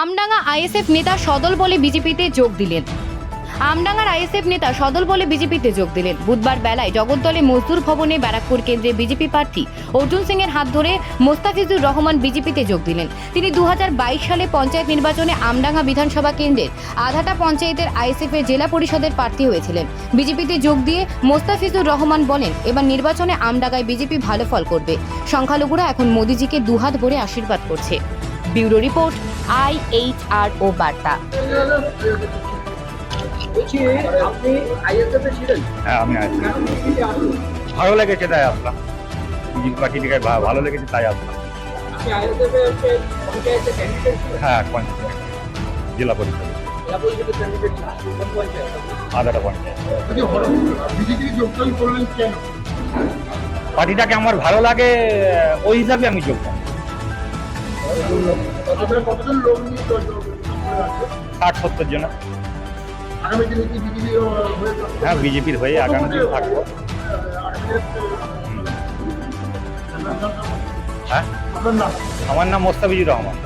Amdanga ISF নেতা সদল বলে বিজেপিতে যোগ দিলেন। আমডাঙ্গার আইএসএফ নেতা সদল বলে বিজেপিতে যোগ দিলেন। বুধবার বেলায় জগদ্দলে মজদুর ভবনে ব্যারাকপুর কেন্দ্রে বিজেপি প্রার্থী অর্জুন সিং এর হাত ধরে মোস্তাফিজুর রহমান বিজেপিতে যোগ দিলেন। তিনি দু হাজার বাইশ সালে পঞ্চায়েত নির্বাচনে আমডাঙ্গা বিধানসভা কেন্দ্রের আধাটা পঞ্চায়েতের আইএসএফ এর জেলা পরিষদের প্রার্থী হয়েছিলেন। বিজেপিতে যোগ দিয়ে মোস্তাফিজুর রহমান বলেন, এবার নির্বাচনে আমডাঙ্গায় বিজেপি ভালো ফল করবে। সংখ্যালঘুরা এখন মোদিজিকে দুহাত ভরে আশীর্বাদ করছে। Bureau report I H R O বার্তা। হ্যাঁ ভালো লেগেছে তাই আসলাম। ভালো লেগেছে তাই আসলাম। হ্যাঁ পঞ্চায়েত। জেলা পরিষদ। পঞ্চায়েত? পার্টিটাকে আমার ভালো লাগে ওই হিসাবে আমি যোগদান কতজন লোক নিয়ে? ষাট সত্তর জন। আগামী দিনে কি বিজেপি হ্যাঁ বিজেপির হয়ে আগামী দিন থাকব। হ্যাঁ? আমার নাম মোস্তাফিজুর রহমান।